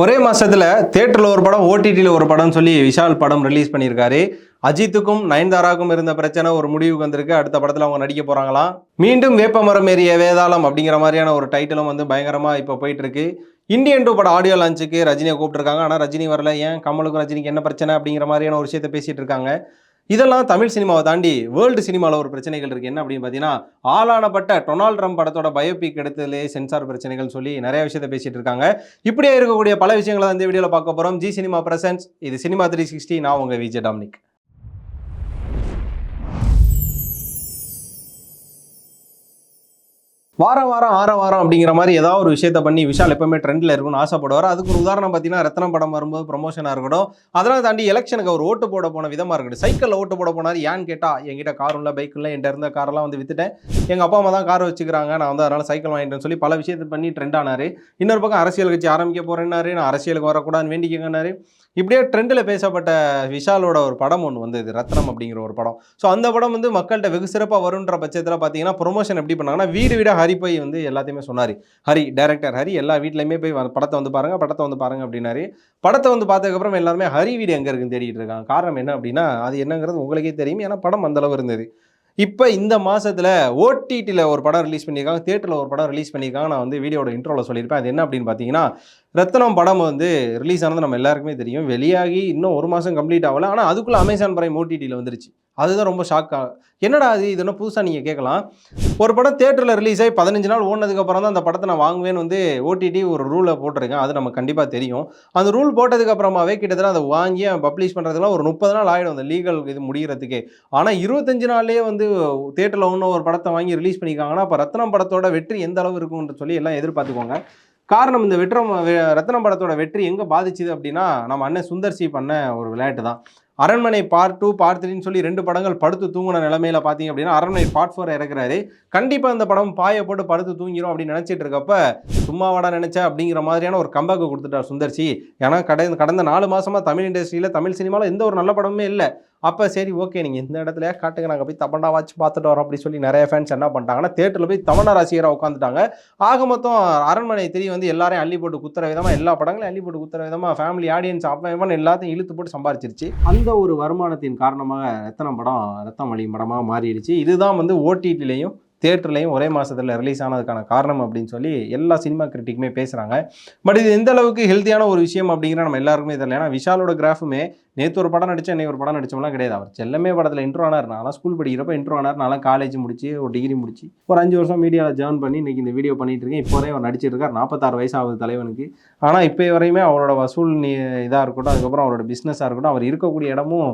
ஒரே மாதத்தில் தேட்டரில் ஒரு படம் ஓடிடியில் ஒரு படம் சொல்லி விஷால் படம் ரிலீஸ் பண்ணியிருக்காரு. அஜித்துக்கும் நயன்தாராக்கும் இருந்த பிரச்சனை ஒரு முடிவுக்கு வந்திருக்கு. அடுத்த படத்தில் அவங்க நடிக்க போகிறாங்களாம் மீண்டும் வேப்பமரம் ஏறிய வேதாளம் அப்படிங்கிற மாதிரியான ஒரு டைட்டிலும் வந்து பயங்கரமாக இப்போ போயிட்டுருக்கு. இந்தியன் டூ பட ஆடியோ லான்ச்சுக்கு ரஜினியை கூப்பிட்டுருக்காங்க. ஆனால் ரஜினி வரல. ஏன்? கமலுக்கும் ரஜினிக்கு என்ன பிரச்சனை அப்படிங்கிற மாதிரியான ஒரு விஷயத்தை பேசிகிட்டு இருக்காங்க. இதெல்லாம் தமிழ் சினிமாவை தாண்டி வேர்ல்டு சினிமாவில் ஒரு பிரச்சனைகள் இருக்குது என்ன அப்படின்னு பார்த்தீங்கன்னா ஆளானப்பட்ட டொனால்ட் ட்ரம்ப் படத்தோட பயோபிக் எடுத்ததுலே சென்சார் பிரச்சனைகள் சொல்லி நிறைய விஷயத்தை பேசிட்டு இருக்காங்க. இப்படியே இருக்கக்கூடிய பல விஷயங்களை வந்து இந்த வீடியோவில் பார்க்க போகிறோம் ஜி சினிமா பிரசன்ஸ் இது சினிமா த்ரீ சிக்ஸ்டி நான் உங்கள் விஜய் டாமினிக். வாரம் வாரம் ஆற வாரம் அப்படிங்கிற மாதிரி ஏதாவது ஒரு விஷயத்த பண்ணி விஷால் எப்பவுமே ட்ரெண்டில் இருக்கும்னு ஆசைப்படுவார். அதுக்கு ஒரு உதாரணம் பார்த்தீங்கன்னா ரத்னம் படம் வரும்போது ப்ரொமோஷனாக இருக்கட்டும். அதெல்லாம் தாண்டி எலெக்ஷனுக்கு அவர் ஓட்டு போட போன விதமாக இருக்கட்டும். சைக்கிளில் ஓட்டு போட போனார். ஏன்னு கேட்டால் என்கிட்ட காரும் இல்லை பைக் இல்லை என்கிட்ட இருந்த காரெல்லாம் வந்து வித்துட்டேன். எங்கள் அப்பா அம்மா தான் கார் வச்சுக்கிறாங்க. நான் வந்து அதனால் சைக்கிள் வாங்கிட்டேன்னு சொல்லி பல விஷயத்தை பண்ணி ட்ரெண்ட் ஆனார். இன்னொரு பக்கம் அரசியல் கட்சி ஆரம்பிக்க போகிறேன்னாரு நான் அரசியலுக்கு வரக்கூடாதுன்னு வேண்டிக்கங்கன்னாரு. இப்படியே ட்ரெண்டில் பேசப்பட்ட விஷாலோட ஒரு படம் ஒன்று வந்தது. ரத்னம் அப்படிங்கிற ஒரு படம். ஸோ அந்த படம் வந்து மக்கள்கிட்ட வெகு சிறப்பாக வருன்ற பட்சத்தில் பார்த்தீங்கன்னா ப்ரொமோஷன் எப்படி பண்ணாங்கன்னா வீடு வீடாக ஹரி போய் வந்து எல்லாத்தையுமே சொன்னார். ஹரி டேரக்டர் ஹரி எல்லா வீட்லையுமே போய் படத்தை வந்து பாருங்கள் படத்தை வந்து பாருங்க அப்படின்னாரு. படத்தை வந்து பார்த்ததுக்கப்புறம் எல்லாருமே ஹரி வீடு எங்கே இருக்குன்னு தேடிட்டு இருக்காங்க. காரணம் என்ன அப்படின்னா அது என்னங்கிறது உங்களுக்கே தெரியும் ஏன்னா படம் அந்தளவு இருந்தது. இப்போ இந்த மாதத்தில் ஓடிடியில் ஒரு படம் ரிலீஸ் பண்ணியிருக்காங்க தேட்டரில் ஒரு படம் ரிலீஸ் பண்ணியிருக்காங்க. நான் வந்து வீடியோட இன்ட்ரோவில் சொல்லியிருப்பேன். அது என்ன அப்படின்னு பார்த்தீங்கன்னா ரத்னம் படம் வந்து ரிலீஸ் ஆனது நம்ம எல்லாருக்குமே தெரியும். வெளியாகி இன்னும் ஒரு மாதம் கம்ப்ளீட் ஆகலை. ஆனால் அதுக்குள்ளே அமேசான் பிரைம் ஓடிடியில் வந்துருச்சு. அதுதான் ரொம்ப ஷாக் என்னடா அது இது என்ன புதுசாக நீங்கள் கேட்கலாம். ஒரு படம் தேட்டரில் ரிலீஸ் ஆகி பதினஞ்சு நாள் ஓடினதுக்கப்புறம் தான் அந்த படத்தை நான் வாங்குவேன்னு வந்து ஓடிடி ஒரு ரூலை போட்டிருக்கேன். அது நமக்கு கண்டிப்பாக தெரியும். அந்த ரூல் போட்டதுக்கப்புறமாவே கிட்டத்தட்ட அதை வாங்கி பப்ளிஷ் பண்ணுறதுக்குலாம் ஒரு முப்பது நாள் ஆகிடும் அந்த லீகல் இது முடிகிறதுக்கே ஆனால் இருபத்தஞ்சு நாள்லேயே வந்து தேட்டரில் ஒன்று ஒரு படத்தை வாங்கி ரிலீஸ் பண்ணியிருக்காங்கன்னா அப்போ ரத்னம் படத்தோட வெற்றி எந்த அளவு இருக்கும்னு சொல்லி எல்லாம் எதிர்பார்த்துக்கோங்க. காரணம் இந்த வெற்றம் ரத்னம் படத்தோட வெற்றி எங்கே பாதிச்சுது அப்படின்னா நம்ம அண்ணன் சுந்தர் சி பண்ண ஒரு விளையாட்டு தான். அரண்மனை பார்ட் டூ பார்ட் த்ரீன்னு சொல்லி ரெண்டு படங்கள் படுத்து தூங்கின நிலமையில பார்த்தீங்க அப்படின்னா அரண்மனை பார்ட் ஃபோர் இறக்குறாரு. கண்டிப்பாக இந்த படம் பாயை போட்டு படுத்து தூங்கிடும் அப்படின்னு நினச்சிட்டு இருக்கப்ப சும்மாவாடா நினச்ச அப்படிங்கிற மாதிரியான ஒரு கம்பேக்கு கொடுத்துட்டார் சுந்தர்சி ஏன்னா கடந்த கடந்த நாலு மாதமாக தமிழ் இண்டஸ்ட்ரியில் தமிழ் சினிமாவில் எந்த ஒரு நல்ல படமுமே இல்லை. அப்போ சரி ஓகே நீங்கள் இந்த இடத்துல காட்டுங்க. நாங்கள் போய் தமன்னா வாட்சி பார்த்துட்டு வரோம் அப்படின்னு சொல்லி நிறைய ஃபேன்ஸ் என்ன பண்ணிட்டாங்கன்னா தேட்டரில் போய் தமன்னா ரசிகராக உட்காந்துட்டாங்க ஆக மொத்தம் அரண்மனை திரி வந்து எல்லாரையும் அள்ளி போட்டு குத்துற விதமாக எல்லா படங்களையும் அள்ளி போட்டு குத்துற விதமாக ஃபேமிலி ஆடியன்ஸ் அப்பன் எல்லாத்தையும் இழுத்து போட்டு சம்பாரிச்சிருச்சு. அந்த ஒரு வருமானத்தின் காரணமாக ரத்தனம் படம் ரத்தம் வழி படமாக மாறிடுச்சு. இதுதான் வந்து ஓடிடிலையும் தேட்டர்லையும் ஒரே மாதத்தில் ரிலீஸ் ஆனதுக்கான காரணம் அப்படின்னு சொல்லி எல்லா சினிமா கிரிட்டிக்குமே பேசுகிறாங்க பட் இது எந்த அளவுக்கு ஹெல்த்தியான ஒரு விஷயம் அப்படிங்கிற நம்ம எல்லாருக்குமே தெரியல. ஏன்னா விஷாலோட கிராஃபுமே நேற்று ஒரு படம் நடிச்சேன் இன்னைக்கு ஒரு படம் நடிச்சோம்லாம் கிடையாது. அவர் செல்லமே படத்தில் இன்ட்ரோ ஆனார். நான் ஸ்கூல் படிக்கிறப்ப இன்ட்ரோ ஆனார். நான் காலேஜ் முடிச்சு ஒரு டிகிரி முடிச்சு ஒரு அஞ்சு வருஷம் மீடியாவில் ஜாயின் பண்ணி இன்னைக்கு இந்த வீடியோ பண்ணிட்டு இருக்கேன். இப்போ வரையும் அவர் நடிச்சிட்டு இருக்கார் நாற்பத்தாறு வயசு ஆகுது தலைவனுக்கு. ஆனால் இப்போ வரையுமே அவரோட வசூல் இதாக இருக்கட்டும் அதுக்கப்புறம் அவரோட பிஸ்னஸாக இருக்கட்டும் அவர் இருக்கக்கூடிய இடமும்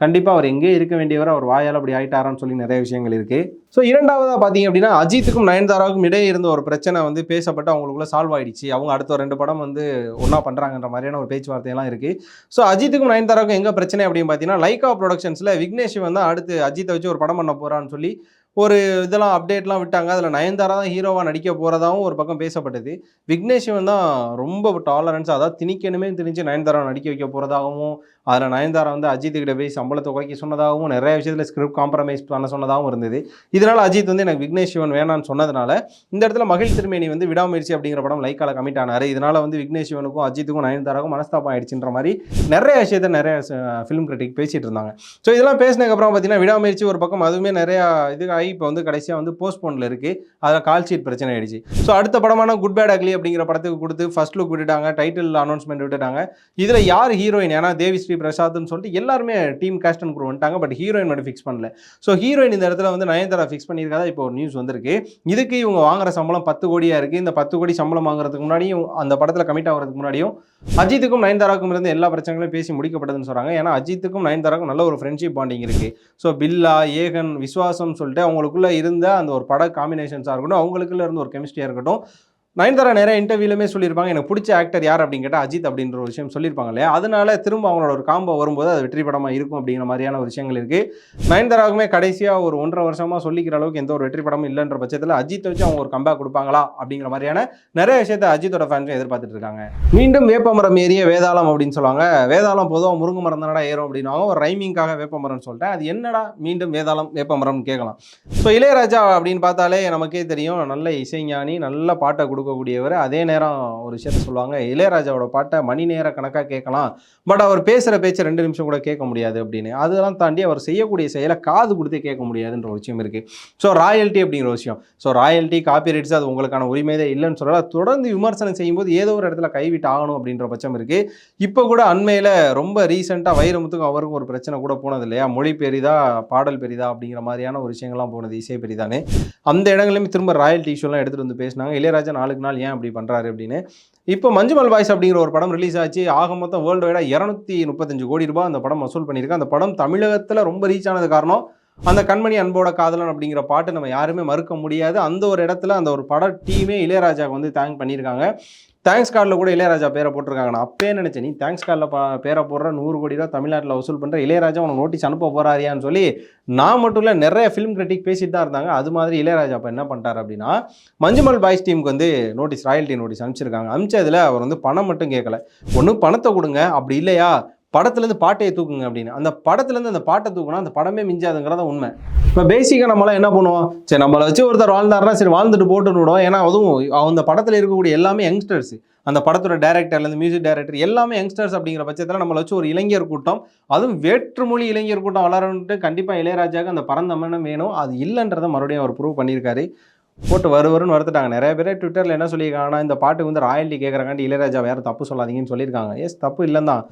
கண்டிப்பாக அவர் எங்கே இருக்க வேண்டியவர் அவர் வாயால் அப்படி ஆயிட்டாரான்னு சொல்லி நிறைய விஷயங்கள் இருக்குது ஸோ இரண்டாவதாக பார்த்தீங்க அப்படின்னா அஜித்துக்கும் நயன்தாராவுக்கும் இடையே இருந்த ஒரு பிரச்சனை வந்து பேசப்பட்டு அவங்களுக்குள்ள சால்வ் ஆயிடுச்சு. அவங்க அடுத்த ரெண்டு படம் வந்து ஒன்றா பண்ணுறாங்கன்ற மாதிரியான ஒரு பேச்சுவார்த்தையெல்லாம் இருக்குது ஸோ அஜித்துக்கும் நயன்தாராவுக்கும் எங்கே பிரச்சனை அப்படின்னு பார்த்தீங்கன்னா லைகா ப்ரொடக்ஷன்ஸில் விக்னேஷ் வந்து அடுத்து அஜித்தை வச்சு ஒரு படம் பண்ண போகிறான்னு சொல்லி ஒரு இதெல்லாம் அப்டேட்லாம் விட்டாங்க. அதில் நயன்தாரா தான் ஹீரோவாக நடிக்க போகிறதாவும் ஒரு பக்கம் பேசப்பட்டது. விக்னேஷ் சிவன் தான் ரொம்ப டாலரன்ஸ் அதாவது திணிக்கணுமே திணிச்சு நயன்தாரா நடிக்க வைக்க போகிறதாகவும் அதில் நயன்தாரா வந்து அஜித் கிட்ட போய் சம்பளத்தை குறைக்க சொன்னதாகவும் நிறைய விஷயத்தில் ஸ்கிரிப்ட் காம்ப்ரமைஸ் பண்ண சொன்னதாகவும் இருந்தது. இதனால் அஜித் வந்து எனக்கு விக்னேஷ் சிவன் வேணான்னு சொன்னதுனால இந்த இடத்துல மகிழ் திருமேனி வந்து விடாமுயற்சி அப்படிங்கிற படம் லைக்கால கமிட் ஆனார். இதனால் வந்து விக்னேஷ் சிவனுக்கும் அஜித்துக்கும் நயன்தாராக்கும் மனஸ்தாபம் ஆயிடுச்சுன்ற மாதிரி நிறைய விஷயத்த நிறைய ஃபிலிம் கிரிட்டிக் பேசிகிட்டு இருந்தாங்க. ஸோ இதெல்லாம் பேசினதுக்கப்புறம் பார்த்தீங்கன்னா விடாமுயற்சி ஒரு பக்கம் அதுவுமே நிறையா இது ஆகி இப்போ வந்து கடைசியாக வந்து போஸ்ட்போனில் இருக்குது அதில் கால் ஷீட் பிரச்சனை ஆயிடுச்சு. ஸோ அடுத்த படமான குட் பேட் அக்லி அப்படிங்கிற படத்துக்கு கொடுத்து ஃபர்ஸ்ட் லுக் விட்டுட்டாங்க டைட்டில் அனௌன்ஸ்மெண்ட் விட்டுட்டாங்க. இதில் யார் ஹீரோயின் ஏன்னா தேவி ஸ்ரீ பிரசாத்னு சொல்லிட்டு எல்லாருமே டீம் கேஸ்ட் அண்ட் குரூ வந்துட்டாங்க பட் ஹீரோயின் மட்டும் ஃபிக்ஸ் பண்ணல. ஸோ ஹீரோயின் இந்த இடத்துல வந்து நயன்தாரா ஃபிக்ஸ் பண்ணியிருக்காத? இப்போ ஒரு நியூஸ் வந்திருக்கு. இதுக்கு இவங்க வாங்குற சம்பளம் பத்து கோடியாக இருக்குது இந்த பத்து கோடி சம்பளம் வாங்குறதுக்கு முன்னாடியும் அந்த படத்தில் கமிட் ஆகிறதுக்கு முன்னாடியும் அஜித்துக்கும் நயன்தாராக்கும் இருந்து எல்லா பிரச்சனைகளும் பேசி முடிக்கப்பட்டதுன்னு சொல்கிறாங்க ஏன்னா அஜித்துக்கும் நயன்தாராக்கும் நல்ல ஒரு ஃப்ரெண்ட்ஷிப் பாண்டிங் இருக்குது ஸோ பில்லா ஏகன் விஸ்வாசம் சொல்லிட்டு அவங்களுக்குள்ளே இருந்த அந்த ஒரு பட காம்பினேஷன்ஸாக இருக்கட்டும் அவங்களுக்குள்ள இருந்த ஒரு கெமிஸ்ட்ரியாக இருக்கட்டும் நயன்தாரா நிறைய இன்டர்வியூலுமே சொல்லியிருப்பாங்க எனக்கு பிடிச்ச ஆக்டர் யார்? அப்படின்னு கேட்டால் அஜித் அப்படின்ற ஒரு விஷயம் சொல்லியிருப்பாங்க இல்லையா? அதனால திரும்ப அவங்களோட ஒரு காம்போ வரும்போது அது வெற்றி படமாக இருக்கும் அப்படிங்கிற மாதிரியான ஒரு விஷயங்கள் இருக்குது நயன்தாராவுக்குமே கடைசியாக ஒரு ஒன்றரை வருஷமாக சொல்லிக்கிற அளவுக்கு எந்த ஒரு வெற்றி படமும் இல்லைன்ற பட்சத்தில் அஜித் வச்சு அவங்க ஒரு கம்பேக் கொடுப்பாங்களா அப்படிங்கிற மாதிரியான நிறைய விஷயத்த அஜித்தோட ஃபேன்ஸும் எதிர்பார்த்துட்டு இருக்காங்க. மீண்டும் வேப்பமரம் ஏறிய வேதாளம் அப்படின்னு சொல்லுவாங்க. வேதாளம் பொதுவாக முருங்கு மரம் தானடா ஏறும் அப்படின்னுவாங்க ஒரு ரைமிங்காக வேப்பமரம்னு சொல்லிட்டேன். அது என்னடா? மீண்டும் வேதாளம் வேப்பமரம்னு கேட்கலாம். ஸோ இளையராஜா அப்படின்னு பார்த்தாலே நமக்கே தெரியும். நல்ல இசைஞானி நல்ல பாட்டை கொடுக்கக்கூடியவர் அதே நேரம் ஒரு விஷயத்த சொல்லுவாங்க. இளையராஜாவோட பாட்டை மணி நேர கணக்காக கேட்கலாம். பட் அவர் பேசுகிற பேச்சு ரெண்டு நிமிஷம் கூட கேட்க முடியாது அப்படின்னு. அதெல்லாம் தாண்டி அவர் செய்யக்கூடிய செயலை காது கொடுத்து கேட்க முடியாதுன்ற ஒரு விஷயம் இருக்குது ஸோ ராயல்ட்டி அப்படிங்கிற விஷயம். ஸோ ராயல்ட்டி காப்பி ரைட்ஸ் அது உங்களுக்கான உரிமையே இல்லைன்னு சொல்லல. தொடர்ந்து விமர்சனம் செய்யும்போது ஏதோ ஒரு இடத்துல கைவிட்டு ஆகணும் அப்படின்ற பட்சம் இருக்குது இப்போ கூட அண்மையில் ரொம்ப ரீசெண்டாக வைரமுத்துக்கும் அவருக்கும் ஒரு பிரச்சனை கூட போனது இல்லையா? மொழி பெரிதா பாடல் பெரிதா அப்படிங்கிற மாதிரியான ஒரு விஷயங்கள்லாம் போனது இசை பெரிதானே அந்த இடங்களையுமே திரும்ப ராயல்ட்டி இஷ்யூலாம் எடுத்துகிட்டு வந்து பேசினாங்க. இளையராஜா நாளுக்கு நாள் ஏன் அப்படி பண்ணுறாரு அப்படின்னு. இப்போ மஞ்சுமல் பாய்ஸ் அப்படிங்கிற ஒரு படம் ரிலீஸ் ஆச்சு. ஆக மொத்தம் வேர்ல்டு வைடாக இரநூத்தி முப்பத்தஞ்சு கோடி ரூபாய் அந்த படம் வசூல் பண்ணியிருக்கு. அந்த படம் தமிழகத்தில் ரொம்ப ரீச் ஆனது காரணம் அந்த கண்மணி அன்போட காதலன் அப்படிங்கிற பாட்டு நம்ம யாருமே மறுக்க முடியாது. அந்த ஒரு இடத்துல அந்த ஒரு பட டீமே இளையராஜாவுக்கு வந்து தேங்க் பண்ணியிருக்காங்க. தேங்க்ஸ் கார்டில் கூட இளையராஜா பேரை போட்டிருக்காங்க. நான் அப்பயே நினச்சேன் நீ தேங்க்ஸ் கார்டில் பா பேரை போடுற நூறு கோடி ரூபா தமிழ்நாட்டில் வசூல் பண்ணுற இளையராஜா உனக்கு நோட்டீஸ் அனுப்ப போகிறாரியான்னு சொல்லி நான் மட்டும் இல்லை நிறைய ஃபிலிம் கிரிட்டிக் பேசிட்டு தான் இருந்தாங்க. அது மாதிரி இளையராஜா இப்போ என்ன பண்ணிட்டார் அப்படின்னா மஞ்சுமல் பாய்ஸ் டீமுக்கு வந்து நோட்டீஸ் ராயல்ட்டி நோட்டீஸ் அனுப்பிச்சிருக்காங்க. அனுப்பிச்சதில் அவர் வந்து பணம் மட்டும் கேட்கல. ஒன்றும் பணத்தை கொடுங்க. அப்படி இல்லையா? படத்துலேருந்து பாட்டையை தூக்குங்க அப்படின்னு. அந்த படத்துலேருந்து அந்த பாட்டை தூக்குனா அந்த படமே மிஞ்சாதுங்கிறத உண்மை. இப்போ பேசிக்காக நம்மளாம் என்ன பண்ணுவோம்? சரி நம்மளை வச்சு ஒருத்தர் வாழ்ந்தாருன்னா சரி வாழ்ந்துட்டு போட்டுன்னு விடுவோம். ஏன்னா அதுவும் அந்த படத்தில் இருக்கக்கூடிய எல்லாமே யங்ஸ்டர்ஸ் அந்த படத்தோட டேரக்டர்லேருந்து மியூசிக் டைரக்டர் எல்லாமே யங்ஸ்டர்ஸ் அப்படிங்கிற பட்சத்தில் நம்மளை வச்சு ஒரு இளைஞர் கூட்டம். அதுவும் வேற்றுமொழி இளைஞர் கூட்டம் வளரணுன்ட்டு கண்டிப்பாக இளையராஜாவுக்கு அந்த பரந்தமனம் வேணும். அது இல்லைன்றதை மறுபடியும் அவர் ப்ரூவ் பண்ணியிருக்காரு. போட்டு வருவருன்னு வருத்துட்டாங்க நிறைய பேர் ட்விட்டரில் என்ன சொல்லியிருக்காங்கன்னா இந்த பாட்டுக்கு வந்து ராயல்ட்டி கேட்குறாங்காண்டி இளையராஜா வேறு தப்பு சொல்லாதீங்கன்னு சொல்லியிருக்காங்க. எஸ் தப்பு இல்லைன்னா தான்.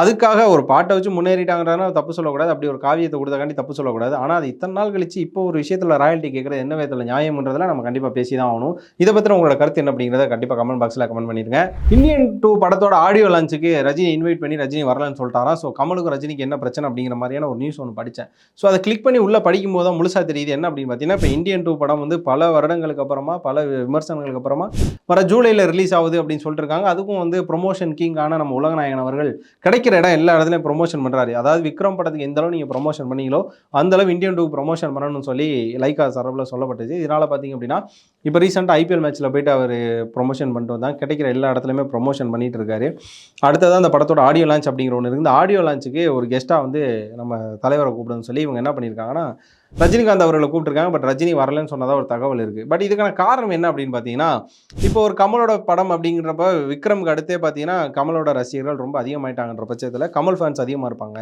அதுக்காக ஒரு பாட்டை வச்சு முன்னேறிட்டாங்கிறதுனால தப்பு சொல்லக்கூடாது. அப்படி ஒரு காவியத்தை கொடுத்தக்காண்டி தப்பு சொல்லக்கூடாது. ஆனால் அது இத்தனை நாள் கழிச்சு இப்போ ஒரு விஷயத்தில் ராயல்ட்டி கேட்குறது என்ன விதத்தில் நியாயம்ன்றதில் நம்ம கண்டிப்பாக பேசி தான் ஆகணும். இதை பற்றி உங்களோட கருத்து என்ன அப்படிங்கிறத கண்டிப்பாக கமெண்ட் பாக்ஸில் கமெண்ட் பண்ணிடுங்க. இந்தியன் டூ படத்தோட ஆடியோ லான்ச்சுக்கு ரஜினி இன்வைட் பண்ணி ரஜினி வரலன்னு சொல்லிட்டாரா ஸோ கமலுக்கும் ரஜினிக்கு என்ன பிரச்சனை அப்படிங்கிற மாதிரியான ஒரு நியூஸ் ஒன்று படித்தேன் ஸோ அதை கிளிக் பண்ணி உள்ளே படிக்கும் போது தான் முழுசாக தெரியுது என்ன அப்படின்னு பார்த்தீங்கன்னா இப்போ இந்தியன் டூ படம் வந்து பல வருடங்களுக்கு அப்புறமா பல விமர்சனங்களுக்கு அப்புறமா வர ஜூலையில் ரிலீஸ் ஆகுது அப்படின்னு சொல்லிட்டு இருக்காங்க. அதுக்கும் வந்து ப்ரொமோஷன் கிங்கான நம்ம உலகநாயகன் அவர்கள் கிடைக்கிற இடம் எல்லா இடத்துலையும் ப்ரொமோஷன் பண்ணுறாரு அதாவது விக்ரம் படத்துக்கு எந்த அளவு நீங்கள் ப்ரொமோஷன் பண்ணீங்களோ அந்த அளவு இந்தியன் டூ ப்ரொமோஷன் பண்ணணும்னு சொல்லி லைக்கா சரப்பில் சொல்லப்பட்டுச்சு. இதனால் பார்த்தீங்க அப்படின்னா இப்போ ரீசெண்டாக ஐபிஎல் மேட்ச்சில் போயிட்டு அவர் ப்ரொமோஷன் பண்ணிட்டு வந்தாங்க கிடைக்கிற எல்லா இடத்துலையுமே ப்ரொமோஷன் பண்ணிட்டு இருக்காரு. அடுத்ததான் அந்த படத்தோட ஆடியோ லான்ச் அப்படிங்கிற ஒன்று இருக்குது இந்த ஆடியோ லான்ச்சுக்கு ஒரு கெஸ்ட்டாக வந்து நம்ம தலைவரை கூப்பிடுன்னு சொல்லி இவங்க என்ன பண்ணியிருக்காங்கன்னா ரஜினிகாந்த் அவர்களை கூப்பிட்டுருக்காங்க பட் ரஜினி வரலன்னு சொன்னதாக ஒரு தகவல் இருக்குது பட் இதுக்கான காரணம் என்ன அப்படின்னு பார்த்தீங்கன்னா இப்போ ஒரு கமலோட படம் அப்படிங்கிறப்ப விக்ரம்க்கு அடுத்தே பார்த்தீங்கன்னா கமலோட ரசிகர்கள் ரொம்ப அதிகமாயிட்டாங்கன்ற பட்சத்தில் கமல் ஃபேன்ஸ் அதிகமாக இருப்பாங்க.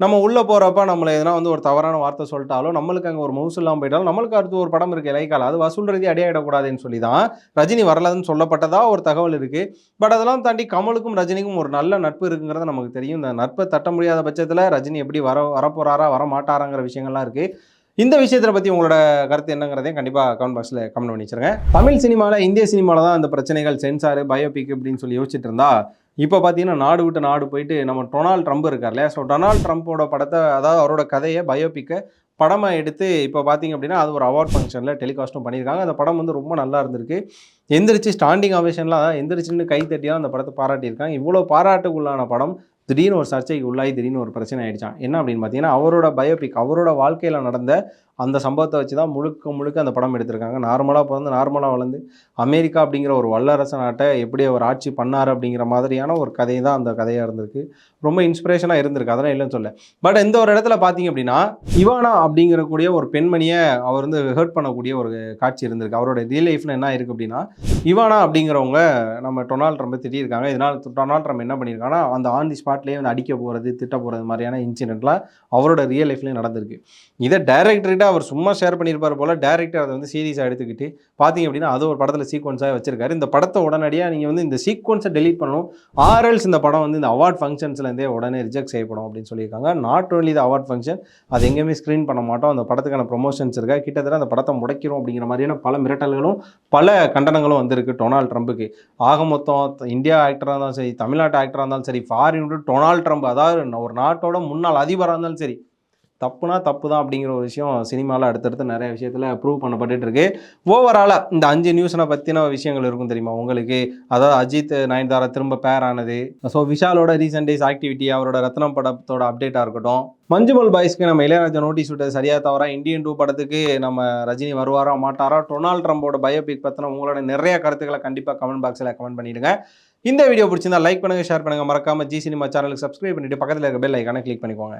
நம்ம உள்ளே போகிறப்ப நம்மளை எதனா வந்து ஒரு தவறான வார்த்தை சொல்லிட்டாலும் நம்மளுக்கு அங்கே ஒரு மவுசு இல்லாமல் போயிட்டாலும் நம்மளுக்கு அடுத்து ஒரு படம் இருக்குது இலைக்கால. அது வசூல் ரீதி அடையாயிடக்கூடாதுன்னு சொல்லி தான் ரஜினி வரலன்னு சொல்லப்பட்டதாக ஒரு தகவல் இருக்குது பட் அதெல்லாம் தாண்டி கமலுக்கும் ரஜினிக்கும் ஒரு நல்ல நட்பு இருக்குங்கிறது நமக்கு தெரியும். இந்த நட்பை தட்ட முடியாத பட்சத்தில் ரஜினி எப்படி வர வரப்போறாரா வர மாட்டாராங்கிற விஷயங்கள்லாம் இருக்குது இந்த விஷயத்தை பற்றி உங்களோட கருத்து என்னங்கிறதையும் கண்டிப்பாக கமெண்ட் பாக்ஸில் கமெண்ட் பண்ணி வச்சிருங்க. தமிழ் சினிமாவில் இந்திய சினிமாவில் தான் அந்த பிரச்சனைகள் சென்சார் பயோபிக் அப்படின்னு சொல்லி யோசிச்சுட்டு இருந்தா இப்போ பார்த்தீங்கன்னா நாடு விட்டு நாடு போயிட்டு நம்ம டொனால்ட் ட்ரம்ப் இருக்கார் இல்லையா? ஸோ டொனால்ட் ட்ரம்ப்போட படத்தை அதாவது அவரோட கதையை பயோபிக்கை படமாக எடுத்து இப்போ பார்த்தீங்க அப்படின்னா அது ஒரு அவார்ட் ஃபங்க்ஷனில் டெலிகாஸ்ட்டும் பண்ணியிருக்காங்க. அந்த படம் வந்து ரொம்ப நல்லா இருந்திருக்கு. எந்திரிச்சு ஸ்டாண்டிங் ஆவேஷன்லாம் எந்திரிச்சின்னு எந்திரிச்சுன்னு கை தான் அந்த படத்தை பாராட்டியிருக்காங்க. இவ்வளோ பாராட்டுக்குள்ளான படம் திடீர்னு ஒரு சர்ச்சைக்கு உள்ளாகி திடீர்னு ஒரு பிரச்சனை ஆயிடுச்சான் என்ன அப்படின்னு பார்த்தீங்கன்னா அவரோட பயோபிக் அவரோட வாழ்க்கையில் நடந்த அந்த சம்பவத்தை வச்சு தான் முழுக்க முழுக்க அந்த படம் எடுத்திருக்காங்க. நார்மலாக பிறந்து நார்மலாக வளர்ந்து அமெரிக்கா அப்படிங்கிற ஒரு வல்லரசு நாட்டை எப்படி அவர் ஆட்சி பண்ணார் அப்படிங்கிற மாதிரியான ஒரு கதை தான் அந்த கதையாக இருந்திருக்கு. ரொம்ப இன்ஸ்பிரேஷனாக இருந்திருக்கு. அதெல்லாம் இல்லைன்னு சொல்ல பட் இந்த ஒரு இடத்துல பார்த்தீங்க அப்படின்னா இவானா அப்படிங்கிற கூடிய ஒரு பெண்மணியை அவர் வந்து ஹர்ட் பண்ணக்கூடிய ஒரு காட்சி இருந்திருக்கு. அவரோட ரியல் லைஃப்பில் என்ன இருக்குது அப்படின்னா இவானா அப்படிங்கிறவங்க நம்ம டொனால்ட் ட்ரம்ப் திட்டியிருக்காங்க. இதனால் டொனால்ட் ட்ரம்ப் என்ன பண்ணியிருக்காங்கன்னா அந்த ஆன் தி ஸ்பாட்லேயே வந்து அடிக்க போகிறது திட்ட போகிறது மாதிரியான இன்சிடென்ட்லாம் அவரோட ரியல் லைஃப்லேயும் நடந்திருக்கு. இதை டைரக்டர்கிட்ட அவர் சும்மா ஷேர் பண்ணியிருப்பார் போல் டேரக்டர் அதை வந்து சீரியஸாக எடுத்துக்கிட்டு பார்த்தீங்க அப்படின்னா அது ஒரு படத்தில் சீக்வன்ஸாக வச்சிருக்காரு. இந்த படத்தை உடனடியாக நீங்கள் வந்து இந்த சீக்வன்ஸை டெலீட் பண்ணணும். ஆர்எல்ஸ் இந்த படம் வந்து இந்த அவார்ட் ஃபங்க்ஷன்ஸ்லேருந்தே உடனே ரிஜெக்ட் செய்யப்படும் அப்படின்னு சொல்லியிருக்காங்க. Not only the award function அது எங்கேயுமே ஸ்க்ரீன் பண்ண மாட்டோம். அந்த படத்துக்கான ப்ரொமோஷன்ஸ் இருக்கா? கிட்டத்தட்ட அந்த படத்தை முடைக்கிறோம் அப்படிங்கிற மாதிரியான பல மிரட்டல்களும் பல கண்டனங்களும் வந்திருக்கு டொனால்ட் ட்ரம்புக்கு. ஆக மொத்தம் இந்தியா ஆக்டராக இருந்தாலும் சரி தமிழ்நாட்டு ஆக்டராக இருந்தாலும் சரி ஃபாரின் டொனால்ட் ட்ரம்ப் அதாவது ஒரு நாட்டோட முன்னாள் அதிபராக இருந்தாலும் சரி தப்புனா தப்பு தான் அப்படிங்கிற ஒரு விஷயம் சினிமாவில் அடுத்தடுத்து நிறைய விஷயத்தில் ப்ரூவ் பண்ணப்பட்டு இருக்கு ஓவராலாக இந்த அஞ்சு நியூஸனை பற்றின விஷயங்கள் இருக்கும் தெரியுமா உங்களுக்கு? அதாவது அஜித் நயன்தாரா திரும்ப பேர் ஆனது. ஸோ விஷாலோட ரீசெண்ட் டேஸ் ஆக்டிவிட்டி அவரோட ரத்னம் படத்தோட அப்டேட்டாக இருக்கட்டும். மஞ்சுமல் பாய்ஸ்க்கு நம்ம இளையராஜா நோட்டீஸ் விட்டது சரியாக தவறா? இந்தியன் டூ படத்துக்கு நம்ம ரஜினி வருவாரா மாட்டாரா? டொனால்ட் ட்ரம்போட பயோபிக் பற்றின உங்களோட நிறைய கருத்துக்களை கண்டிப்பாக கமெண்ட் பாக்ஸில் கமெண்ட் பண்ணிடுங்க. இந்த வீடியோ பிடிச்சிருந்தா லைக் பண்ணுங்கள் ஷேர் பண்ணுங்கள் மறக்காமல் ஜி சினிமா சேனலுக்கு சப்ஸ்கிரைப் பண்ணிட்டு பக்கத்தில் இருக்க பெல் ஐக்கான கிளிக் பண்ணிக்கோங்க.